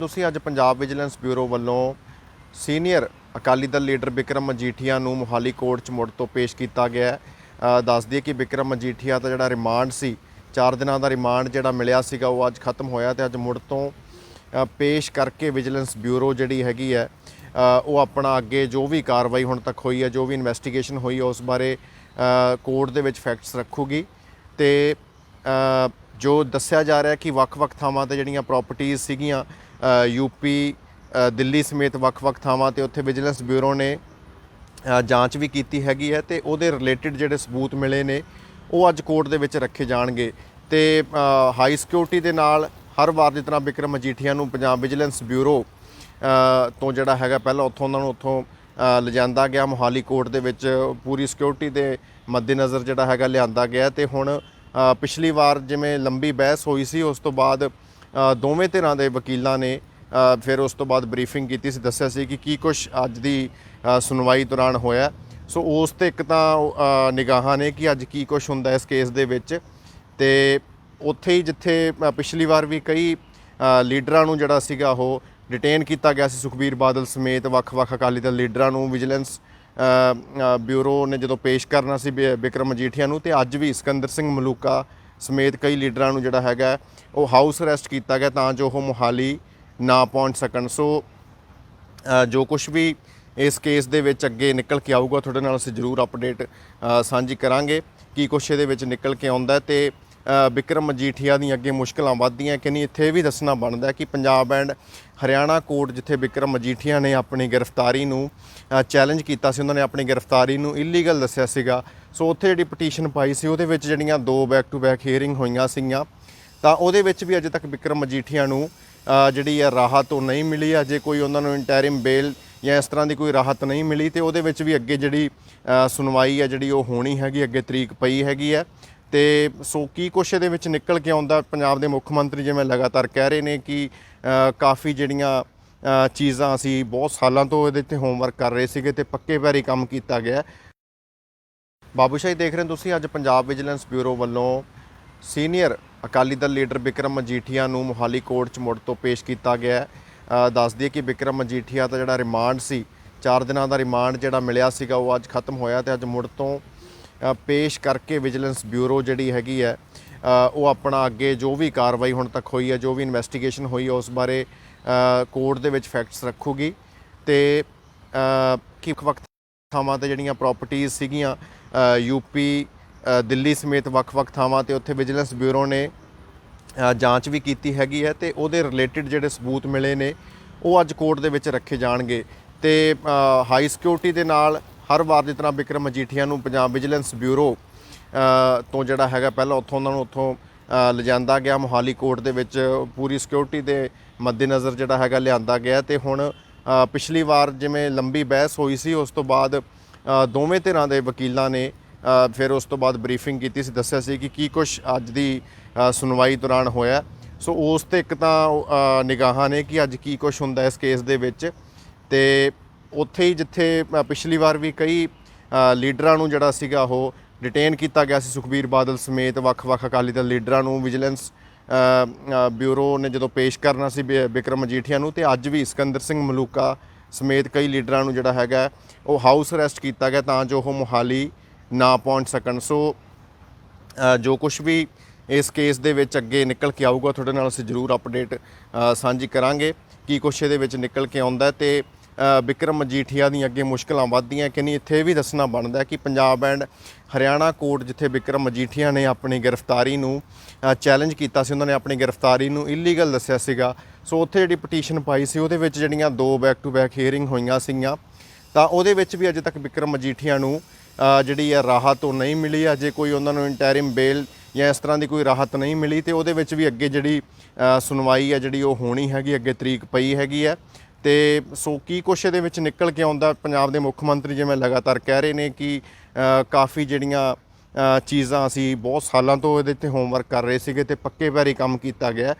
ਤੁਸੀਂ ਅੱਜ Punjab vigilance bureau ਵੱਲੋਂ ਸੀਨੀਅਰ ਅਕਾਲੀ ਦਲ ਲੀਡਰ ਬਿਕਰਮ ਮਜੀਠੀਆ ਨੂੰ ਮੋਹਾਲੀ ਕੋਰਟ 'ਚ ਮੁੜ ਤੋਂ ਪੇਸ਼ ਕੀਤਾ ਗਿਆ ਹੈ। ਦੱਸ ਦਈਏ ਕਿ ਬਿਕਰਮ ਮਜੀਠੀਆ ਦਾ ਜਿਹੜਾ ਰਿਮਾਂਡ ਸੀ 4 ਦਿਨਾਂ ਦਾ ਰਿਮਾਂਡ ਜਿਹੜਾ ਮਿਲਿਆ ਸੀਗਾ, ਉਹ ਅੱਜ ਖਤਮ ਹੋਇਆ ਤੇ ਅੱਜ ਮੁੜ ਤੋਂ ਪੇਸ਼ ਕਰਕੇ ਵਿਜੀਲੈਂਸ ਬਿਊਰੋ ਜਿਹੜੀ ਹੈਗੀ ਹੈ ਉਹ ਆਪਣਾ ਅੱਗੇ ਜੋ ਵੀ ਕਾਰਵਾਈ ਹੁਣ ਤੱਕ ਹੋਈ ਹੈ, ਜੋ ਵੀ ਇਨਵੈਸਟੀਗੇਸ਼ਨ ਹੋਈ ਹੈ, ਉਸ ਬਾਰੇ ਕੋਰਟ ਦੇ ਵਿੱਚ ਫੈਕਟਸ ਰੱਖੂਗੀ ਤੇ ਜੋ ਦੱਸਿਆ ਜਾ ਰਿਹਾ ਕਿ ਵੱਖ-ਵੱਖ ਥਾਵਾਂ ਤੇ ਜਿਹੜੀਆਂ ਪ੍ਰਾਪਰਟੀਆਂ ਸੀਗੀਆਂ ਅ, ਯੂਪੀ ਦਿੱਲੀ ਸਮੇਤ ਵੱਖ-ਵੱਖ ਥਾਵਾਂ ਤੇ ਉੱਥੇ ਵਿਜੀਲੈਂਸ ਬਿਊਰੋ ਨੇ ਜਾਂਚ ਵੀ ਕੀਤੀ ਹੈਗੀ ਹੈ ਤੇ ਉਹਦੇ ਰਿਲੇਟਡ ਜਿਹੜੇ ਸਬੂਤ ਮਿਲੇ ਨੇ ਉਹ ਅੱਜ ਕੋਰਟ ਦੇ ਵਿੱਚ ਰੱਖੇ ਜਾਣਗੇ। ਤੇ ਹਾਈ ਸਿਕਿਉਰਿਟੀ ਦੇ ਨਾਲ ਹਰ ਵਾਰ ਦੀ ਤਰ੍ਹਾਂ ਬਿਕਰਮ ਮਜੀਠੀਆ ਨੂੰ ਪੰਜਾਬ ਵਿਜੀਲੈਂਸ ਬਿਊਰੋ ਤੋਂ ਜਿਹੜਾ ਹੈਗਾ ਪਹਿਲਾਂ ਉੱਥੋਂ ਉਹਨਾਂ ਨੂੰ ਉੱਥੋਂ ਅ, ਲਿਜਾਂਦਾ ਗਿਆ ਮੋਹਾਲੀ ਕੋਰਟ ਦੇ ਵਿੱਚ ਪੂਰੀ ਸਿਕਿਉਰਿਟੀ ਦੇ ਮੱਦੇਨਜ਼ਰ ਜਿਹੜਾ ਹੈਗਾ ਲਿਆਂਦਾ ਗਿਆ ਤੇ ਹੁਣ ਪਿਛਲੀ ਵਾਰ ਜਿਵੇਂ ਲੰਬੀ ਬਹਿਸ ਹੋਈ ਸੀ, ਉਸ ਤੋਂ ਬਾਅਦ ਦੋਵੇਂ ਧਿਰਾਂ ਦੇ ਵਕੀਲਾਂ ਨੇ ਫਿਰ ਉਸ ਤੋਂ ਬਾਅਦ ਬਰੀਫਿੰਗ ਕੀਤੀ ਸੀ, ਦੱਸਿਆ ਸੀ ਕਿ ਕੀ ਕੁਝ ਅੱਜ ਦੀ ਸੁਣਵਾਈ ਦੌਰਾਨ ਹੋਇਆ। ਸੋ ਉਸ ਤੇ ਇੱਕ ਤਾਂ ਨਿਗਾਹਾਂ ਨੇ ਕਿ ਅੱਜ ਕੀ ਕੁਝ ਹੁੰਦਾ ਇਸ ਕੇਸ ਦੇ ਵਿੱਚ। ਤੇ ਉੱਥੇ ਹੀ ਜਿੱਥੇ ਪਿਛਲੀ ਵਾਰ ਵੀ ਕਈ ਲੀਡਰਾਂ ਨੂੰ ਜਿਹੜਾ ਸੀਗਾ ਉਹ ਡਿਟੇਨ ਕੀਤਾ ਗਿਆ ਸੀ, ਸੁਖਬੀਰ ਬਾਦਲ ਸਮੇਤ ਵੱਖ-ਵੱਖ ਅਕਾਲੀ ਦਲ ਲੀਡਰਾਂ ਨੂੰ ਵਿਜੀਲੈਂਸ ਬਿਊਰੋ ਨੇ ਜਦੋਂ ਪੇਸ਼ ਕਰਨਾ ਸੀ ਬਿ- ਬਿਕਰਮ ਮਜੀਠੀਆ ਨੂੰ, ਤੇ ਅੱਜ ਵੀ ਸਿਕੰਦਰ ਸਿੰਘ ਮਲੂਕਾ ਸਮੇਤ ਕਈ ਲੀਡਰਾਂ ਨੂੰ ਜਿਹੜਾ ਹੈਗਾ, ਉਹ ਹਾਊਸ ਅਰੈਸਟ ਕੀਤਾ ਗਿਆ ਤਾਂ ਜੋ ਉਹ ਮੁਹਾਲੀ ਨਾ ਪਹੁੰਚ ਸਕਣ। ਸੋ ਜੋ ਕੁਝ ਵੀ ਇਸ ਕੇਸ ਦੇ ਵਿੱਚ ਅੱਗੇ ਨਿਕਲ ਕੇ ਆਊਗਾ, ਤੁਹਾਡੇ ਨਾਲ ਅਸੀਂ ਜ਼ਰੂਰ ਅਪਡੇਟ ਸਾਂਝੀ ਕਰਾਂਗੇ ਕੀ ਕੁਛ ਇਹਦੇ ਵਿੱਚ ਨਿਕਲ ਕੇ ਆਉਂਦਾ ਹੈ ਤੇ ਵਿਕਰਮ ਮਜੀਠੀਆ ਦੀਆਂ ਅੱਗੇ ਮੁਸ਼ਕਲਾਂ ਵੱਧਦੀਆਂ ਕਿ ਨਹੀਂ, ਇੱਥੇ ਇਹ ਵੀ ਦੱਸਣਾ ਬਣਦਾ ਕਿ ਪੰਜਾਬ ਐਂਡ ਹਰਿਆਣਾ ਕੋਰਟ ਜਿੱਥੇ ਵਿਕਰਮ ਮਜੀਠੀਆ ਨੇ ਆਪਣੀ ਗ੍ਰਿਫਤਾਰੀ ਨੂੰ ਚੈਲੰਜ ਕੀਤਾ ਸੀ, ਉਹਨਾਂ ਨੇ ਆਪਣੀ ਗ੍ਰਿਫਤਾਰੀ ਨੂੰ ਇਲੀਗਲ ਦੱਸਿਆ ਸੀਗਾ। ਸੋ ਉੱਥੇ ਜਿਹੜੀ ਪਟੀਸ਼ਨ ਪਾਈ ਸੀ, ਉਹਦੇ ਵਿੱਚ ਜਿਹੜੀਆਂ ਦੋ ਬੈਕ ਟੂ ਬੈਕ ਹੀਅਰਿੰਗ ਹੋਈਆਂ ਸੀਗੀਆਂ। ਤਾਂ ਉਹਦੇ ਵਿੱਚ ਵੀ ਅਜੇ ਤੱਕ ਵਿਕਰਮ ਮਜੀਠੀਆ ਨੂੰ ਜਿਹੜੀ ਹੈ ਰਾਹਤ ਉਹ ਨਹੀਂ ਮਿਲੀ। ਅਜੇ ਕੋਈ ਉਹਨਾਂ ਨੂੰ ਇੰਟੈਰਿਮ ਬੇਲ ਜਾਂ ਇਸ ਤਰ੍ਹਾਂ ਦੀ ਕੋਈ ਰਾਹਤ ਨਹੀਂ ਮਿਲੀ ਤੇ ਉਹਦੇ ਵਿੱਚ ਵੀ ਅੱਗੇ ਜਿਹੜੀ ਸੁਣਵਾਈ ਹੈ, ਜਿਹੜੀ ਉਹ ਹੋਣੀ ਹੈਗੀ, ਅੱਗੇ ਤਰੀਕ ਪਈ ਹੈਗੀ ਹੈ। ਤੇ ਸੋ ਕੀ ਕੁਛ ਇਹਦੇ ਵਿੱਚ ਨਿਕਲ ਕੇ ਆਉਂਦਾ ਪੰਜਾਬ ਦੇ ਮੁੱਖ ਮੰਤਰੀ ਜਿਵੇਂ ਲਗਾਤਾਰ ਕਹਿ ਰਹੇ ਨੇ ਕਿ ਕਾਫੀ ਜਿਹੜੀਆਂ ਚੀਜ਼ਾਂ ਅਸੀਂ ਬਹੁਤ ਸਾਲਾਂ ਤੋਂ ਇਹਦੇ ਤੇ ਹੋਮਵਰਕ ਕਰ ਰਹੇ ਸੀਗੇ ਤੇ ਪੱਕੇ ਪੈਰੀ ਕੰਮ ਕੀਤਾ ਗਿਆ ਹੈ। ਬਾਬੂ ਸ਼ਾਹੀ ਦੇਖ ਰਹੇ ਹੋ ਤੁਸੀਂ, ਅੱਜ ਪੰਜਾਬ ਵਿਜੀਲੈਂਸ ਬਿਊਰੋ ਵੱਲੋਂ ਸੀਨੀਅਰ ਅਕਾਲੀ ਦਲ ਲੀਡਰ ਬਿਕਰਮ ਮਜੀਠੀਆ ਨੂੰ ਮੋਹਾਲੀ ਕੋਰਟ 'ਚ ਮੁੜ ਤੋਂ ਪੇਸ਼ ਕੀਤਾ ਗਿਆ ਹੈ ਦੱਸ ਦਈਏ ਕਿ ਬਿਕਰਮ ਮਜੀਠੀਆ ਦਾ ਜਿਹੜਾ ਰਿਮਾਂਡ ਸੀ 4 ਦਿਨਾਂ ਦਾ ਰਿਮਾਂਡ ਜਿਹੜਾ ਮਿਲਿਆ ਸੀਗਾ, ਉਹ ਅੱਜ ਖਤਮ ਹੋਇਆ ਤੇ ਅੱਜ ਮੁੜ ਤੋਂ ਪੇਸ਼ ਕਰਕੇ ਵਿਜੀਲੈਂਸ ਬਿਊਰੋ ਜਿਹੜੀ ਹੈਗੀ ਹੈ ਉਹ ਆਪਣਾ ਅੱਗੇ ਜੋ ਵੀ ਕਾਰਵਾਈ ਹੁਣ ਤੱਕ ਹੋਈ ਹੈ ਜੋ ਵੀ ਇਨਵੈਸਟੀਗੇਸ਼ਨ ਹੋਈ ਹੈ ਉਸ ਬਾਰੇ ਕੋਰਟ ਦੇ ਵਿੱਚ ਫੈਕਟਸ ਰੱਖੂਗੀ। ਤੇ ਅ, ਕਿ ਵਕਤ ਥਾਵਾਂ ਤੇ ਜਿਹੜੀਆਂ ਪ੍ਰਾਪਰਟੀਆਂ ਸੀਗੀਆਂ ਅ, ਯੂਪੀ ਦਿੱਲੀ ਸਮੇਤ ਵੱਖ-ਵੱਖ ਥਾਵਾਂ ਤੇ ਉੱਥੇ ਵਿਜੀਲੈਂਸ ਬਿਊਰੋ ਨੇ ਜਾਂਚ ਵੀ ਕੀਤੀ ਹੈਗੀ ਹੈ ਤੇ ਉਹਦੇ ਰਿਲੇਟਡ ਜਿਹੜੇ ਸਬੂਤ ਮਿਲੇ ਨੇ ਉਹ ਅੱਜ ਕੋਰਟ ਦੇ ਵਿੱਚ ਰੱਖੇ ਜਾਣਗੇ। ਤੇ ਹਾਈ ਸਿਕਿਉਰਿਟੀ ਦੇ ਨਾਲ ਹਰ ਵਾਰ ਦੀ ਤਰ੍ਹਾਂ ਵਿਕਰਮ ਮਜੀਠੀਆ ਨੂੰ ਪੰਜਾਬ ਵਿਜੀਲੈਂਸ ਬਿਊਰੋ ਤੋਂ ਜਿਹੜਾ ਹੈਗਾ ਪਹਿਲਾਂ ਉੱਥੋਂ ਉਹਨਾਂ ਨੂੰ ਉੱਥੋਂ ਅ, ਲਿਜਾਂਦਾ ਗਿਆ। ਮੋਹਾਲੀ ਕੋਰਟ ਦੇ ਵਿੱਚ ਪੂਰੀ ਸਿਕਿਉਰਿਟੀ ਦੇ ਮੱਦੇਨਜ਼ਰ ਜਿਹੜਾ ਹੈਗਾ ਲਿਆਂਦਾ ਗਿਆ ਤੇ ਹੁਣ ਪਿਛਲੀ ਵਾਰ ਜਿਵੇਂ ਲੰਬੀ ਬਹਿਸ ਹੋਈ ਸੀ ਉਸ ਤੋਂ ਬਾਅਦ ਦੋਵੇਂ ਧਿਰਾਂ ਦੇ ਵਕੀਲਾਂ ਨੇ ਫਿਰ ਉਸ ਤੋਂ ਬਾਅਦ ਬਰੀਫਿੰਗ ਕੀਤੀ ਸੀ ਦੱਸਿਆ ਸੀ ਕਿ ਕੀ ਕੁਝ ਅੱਜ ਦੀ ਸੁਣਵਾਈ ਦੌਰਾਨ ਹੋਇਆ। ਸੋ ਉਸ ਤੇ ਇੱਕ ਤਾਂ ਅ, ਨਿਗਾਹਾਂ ਨੇ ਕਿ ਅੱਜ ਕੀ ਕੁਝ ਹੁੰਦਾ ਇਸ ਕੇਸ ਦੇ ਵਿੱਚ ਤੇ ਉੱਥੇ ਹੀ ਜਿੱਥੇ ਪਿਛਲੀ ਵਾਰ ਵੀ ਕਈ ਲੀਡਰਾਂ ਨੂੰ ਜਿਹੜਾ ਸੀਗਾ ਉਹ ਡਿਟੇਨ ਕੀਤਾ ਗਿਆ ਸੀ ਸੁਖਬੀਰ ਬਾਦਲ ਸਮੇਤ ਵੱਖ-ਵੱਖ ਅਕਾਲੀ ਦਲ ਲੀਡਰਾਂ ਨੂੰ ਵਿਜੀਲੈਂਸ ਬਿਊਰੋ ਨੇ ਜਦੋਂ ਪੇਸ਼ ਕਰਨਾ ਸੀ ਬਿ- ਬਿਕਰਮ ਮਜੀਠੀਆ ਨੂੰ ਤੇ ਅੱਜ ਵੀ ਸਿਕੰਦਰ ਸਿੰਘ ਮਲੂਕਾ ਸਮੇਤ ਕਈ ਲੀਡਰਾਂ ਨੂੰ ਜਿਹੜਾ ਹੈਗਾ ਉਹ ਹਾਊਸ ਅਰੈਸਟ ਕੀਤਾ ਗਿਆ ਤਾਂ ਜੋ ਉਹ ਮੁਹਾਲੀ ਨਾ ਪਹੁੰਚ ਸਕਣ। ਸੋ ਜੋ ਕੁਝ ਵੀ ਇਸ ਕੇਸ ਦੇ ਵਿੱਚ ਅੱਗੇ ਨਿਕਲ ਕੇ ਆਊਗਾ, ਤੁਹਾਡੇ ਨਾਲ ਅਸੀਂ ਜ਼ਰੂਰ ਅਪਡੇਟ ਸਾਂਝੀ ਕਰਾਂਗੇ ਕੀ ਕੁਛ ਇਹਦੇ ਵਿੱਚ ਨਿਕਲ ਕੇ ਆਉਂਦਾ ਹੈ ਤੇ ਵਿਕਰਮ ਮਜੀਠੀਆ ਦੀਆਂ ਅੱਗੇ ਮੁਸ਼ਕਲਾਂ ਵੱਧਦੀਆਂ ਕਿ ਨਹੀਂ, ਇੱਥੇ ਇਹ ਵੀ ਦੱਸਣਾ ਬਣਦਾ ਕਿ ਪੰਜਾਬ ਐਂਡ ਹਰਿਆਣਾ ਕੋਰਟ ਜਿੱਥੇ ਵਿਕਰਮ ਮਜੀਠੀਆ ਨੇ ਆਪਣੀ ਗ੍ਰਿਫਤਾਰੀ ਨੂੰ ਚੈਲੰਜ ਕੀਤਾ ਸੀ, ਉਹਨਾਂ ਨੇ ਆਪਣੀ ਗ੍ਰਿਫਤਾਰੀ ਨੂੰ ਇਲੀਗਲ ਦੱਸਿਆ ਸੀਗਾ। ਸੋ ਉੱਥੇ ਜਿਹੜੀ ਪਟੀਸ਼ਨ ਪਾਈ ਸੀ, ਉਹਦੇ ਵਿੱਚ ਜਿਹੜੀਆਂ ਦੋ ਬੈਕ ਟੂ ਬੈਕ ਹੀਅਰਿੰਗ ਹੋਈਆਂ ਸੀਗੀਆਂ। ਤਾਂ ਉਹਦੇ ਵਿੱਚ ਵੀ ਅਜੇ ਤੱਕ ਵਿਕਰਮ ਮਜੀਠੀਆ ਨੂੰ ਜਿਹੜੀ ਹੈ ਰਾਹਤ ਉਹ ਨਹੀਂ ਮਿਲੀ। ਅਜੇ ਕੋਈ ਉਹਨਾਂ ਨੂੰ ਇੰਟੈਰਿਮ ਬੇਲ ਜਾਂ ਇਸ ਤਰ੍ਹਾਂ ਦੀ ਕੋਈ ਰਾਹਤ ਨਹੀਂ ਮਿਲੀ ਤੇ ਉਹਦੇ ਵਿੱਚ ਵੀ ਅੱਗੇ ਜਿਹੜੀ ਸੁਣਵਾਈ ਹੈ, ਜਿਹੜੀ ਉਹ ਹੋਣੀ ਹੈਗੀ, ਅੱਗੇ ਤਰੀਕ ਪਈ ਹੈਗੀ ਹੈ। ਤੇ ਸੋ ਕੀ ਕੁਛ ਇਹਦੇ ਵਿੱਚ ਨਿਕਲ ਕੇ ਆਉਂਦਾ? ਪੰਜਾਬ ਦੇ ਮੁੱਖ ਮੰਤਰੀ ਜਿਵੇਂ ਲਗਾਤਾਰ ਕਹਿ ਰਹੇ ਨੇ ਕਿ ਕਾਫੀ ਜਿਹੜੀਆਂ ਚੀਜ਼ਾਂ ਅਸੀਂ ਬਹੁਤ ਸਾਲਾਂ ਤੋਂ ਇਹਦੇ ਤੇ ਹੋਮਵਰਕ ਕਰ ਰਹੇ ਸੀਗੇ ਤੇ ਪੱਕੇ ਪੈਰੀ ਕੰਮ ਕੀਤਾ ਗਿਆ।